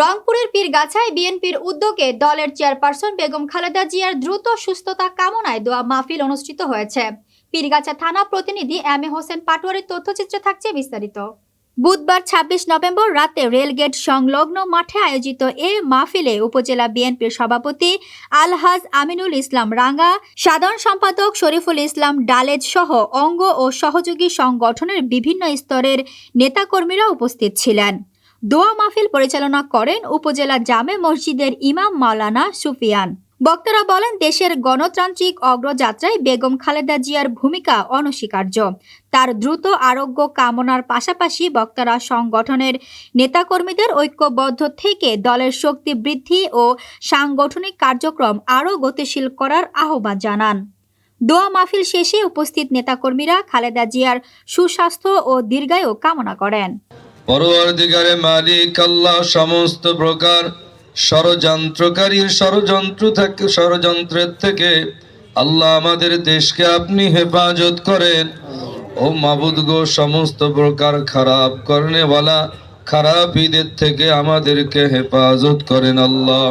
রংপুরের পীরগাছায় বিএনপির উদ্যোগে দলের চেয়ারপারসন বেগম খালেদা জিয়ার দ্রুত সুস্থতা কামনায় দোয়া মাহফিল অনুষ্ঠিত হয়েছে। পীরগাছা থানা প্রতিনিধি এম এ হোসেন পাটোয়ারির তথ্যচিত্রে থাকছে বিস্তারিত। বুধবার ২৬ নভেম্বর রাতে রেলগেট সংলগ্ন মাঠে আয়োজিত এ মাহফিলে উপজেলা বিএনপির সভাপতি আলহাজ আমিনুল ইসলাম রাঙ্গা, সাধারণ সম্পাদক শরীফুল ইসলাম ডালেজ সহ অঙ্গ ও সহযোগী সংগঠনের বিভিন্ন স্তরের নেতাকর্মীরা উপস্থিত ছিলেন। দোয়া মাহফিল পরিচালনা করেন উপজেলা জামে মসজিদের ইমাম মাওলানা সুফিয়ান। বক্তারা বলেন, দেশের গণতান্ত্রিক অগ্রযাত্রায় বেগম খালেদা জিয়ার ভূমিকা অনস্বীকার্য। তার দ্রুত আরোগ্য কামনার পাশাপাশি বক্তারা সংগঠনের নেতাকর্মীদের ঐক্যবদ্ধ থেকে দলের শক্তি বৃদ্ধি ও সাংগঠনিক কার্যক্রম আরও গতিশীল করার আহ্বান জানান। দোয়া মাহফিল শেষে উপস্থিত নেতাকর্মীরা খালেদা জিয়ার সুস্বাস্থ্য ও দীর্ঘায়ু কামনা করেন। পরবর্তীকারে মালিক আল্লাহ সমস্ত প্রকার ষড়যন্ত্রকারীর ষড়যন্ত্র থেকে, ষড়যন্ত্রের থেকে আল্লাহ আমাদের দেশকে আপনি হেফাজত করেন। ও মাবুদ গো, সমস্ত প্রকার খারাপ করনেওয়ালা খারাপ ঈদের থেকে আমাদেরকে হেফাজত করেন আল্লাহ।